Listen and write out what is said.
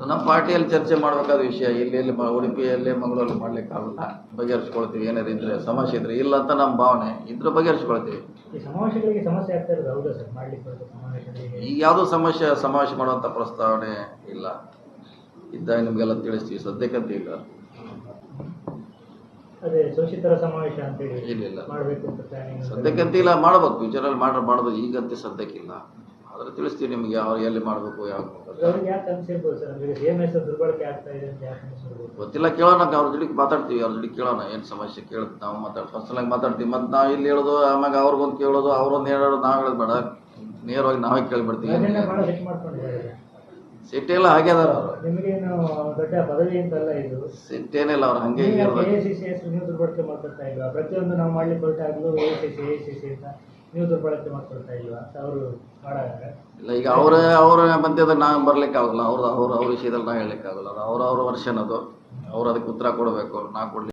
ಅದು ನಮ್ಮ ಪಾರ್ಟಿಯಲ್ಲಿ ಚರ್ಚೆ ಮಾಡಬೇಕಾದ ವಿಷಯ ಇಲ್ಲಿ ಇಲ್ಲಿ ಉಡುಪಿಯಲ್ಲಿ ಮಂಗಳೂರಲ್ಲಿ ಮಾಡ್ಲಿಕ್ಕೆ ಆಗಲ್ಲ ಬಗೆಹರಿಸ್ಕೊಳ್ತೀವಿ ಏನಾರು ಇದ್ರೆ ಸಮಸ್ಯೆ ಇದ್ರೆ ಇಲ್ಲ ಅಂತ ನಮ್ಮ ಭಾವನೆ. ಇದ್ರೆ ಬಗೆಹರಿಸ್ಕೊಳ್ತೀವಿ. ಈಗ ಯಾವುದೋ ಸಮಸ್ಯೆ ಸಮಾವೇಶ ಮಾಡುವಂಥ ಪ್ರಸ್ತಾವನೆ ಇಲ್ಲ. ಇದ್ದಾಗ ನಿಮಗೆಲ್ಲ ತಿಳಿಸ್ತೀವಿ. ಸದ್ಯಕ್ಕಂತ ಇಲ್ಲ. ಇಲ್ಲ. ಮಾಡಬೇಕು ಸದ್ಯಕ್ಕಂತ ಇಲ್ಲ. ಮಾಡ್ಬೋದು ಫ್ಯೂಚರಲ್ಲಿ ಮಾಡ್ರೆ ಮಾಡ್ಬೋದು. ಈಗಂತ ಸದ್ಯಕ್ಕಿಲ್ಲ ಆದರೆ ತಿಳಿಸ್ತೀವಿ ನಿಮಗೆ ಯಾವ ಎಲ್ಲಿ ಮಾಡಬೇಕು ಯಾವ ಗೊತ್ತಿಲ್ಲ ಕೇಳೋಣ ಅವ್ರ ಜೊತೆ ಮಾತಾಡ್ತೀವಿ ಅವ್ರ ಜೊತೆ ಕೇಳೋಣ ಏನು ಸಮಸ್ಯೆ ಕೇಳುತ್ತೆ ನಾವು ಮಾತಾಡ್ ಫಸ್ಟಲಾಗಿ ಮಾತಾಡ್ತೀವಿ ಮತ್ತು ನಾವು ಇಲ್ಲಿ ಹೇಳೋದು ಆಮ್ಯಾಗ ಅವ್ರಿಗೊಂದು ಕೇಳೋದು ಅವ್ರೊಂದು ಹೇಳೋದು ನಾವು ಹೇಳೋದು ಬೇಡ. ನೇರವಾಗಿ ನಾವೇ ಕೇಳಿಬಿಡ್ತೀವಿ. ಸಿಟ್ಟಿ ಎಲ್ಲ ಹಾಗೆ ಅದಾರ ಸಿಟ್ಟೇನಿಲ್ಲ ಅವ್ರು ಹಂಗೆ ಪ್ರತಿಯೊಂದು ನಾವು ಮಾಡ್ಲಿಕ್ಕೆ ಹೊರಟಾಗ್ಲೂ A C C A C C ಅಂತ. ನೀವು ಇಲ್ಲ, ಈಗ ಅವ್ರ ಅವ್ರ ಮಧ್ಯದ ನಾವು ಬರ್ಲಿಕ್ಕೆ ಆಗಲ್ಲ ಅವ್ರ ಅವ್ರ ಅವ್ರ ವಿಷಯದಲ್ಲಿ ನಾ ಹೇಳಲಿಕ್ಕೆ ಆಗಲ್ಲ ಅದು ಅವ್ರ ಅವ್ರ ವರ್ಷನ್ ಅದು. ಅವ್ರು ಅದಕ್ಕೆ ಉತ್ತರ ಕೊಡಬೇಕು. ನಾ ಕೊಡ್ಲಿಕ್ಕೆ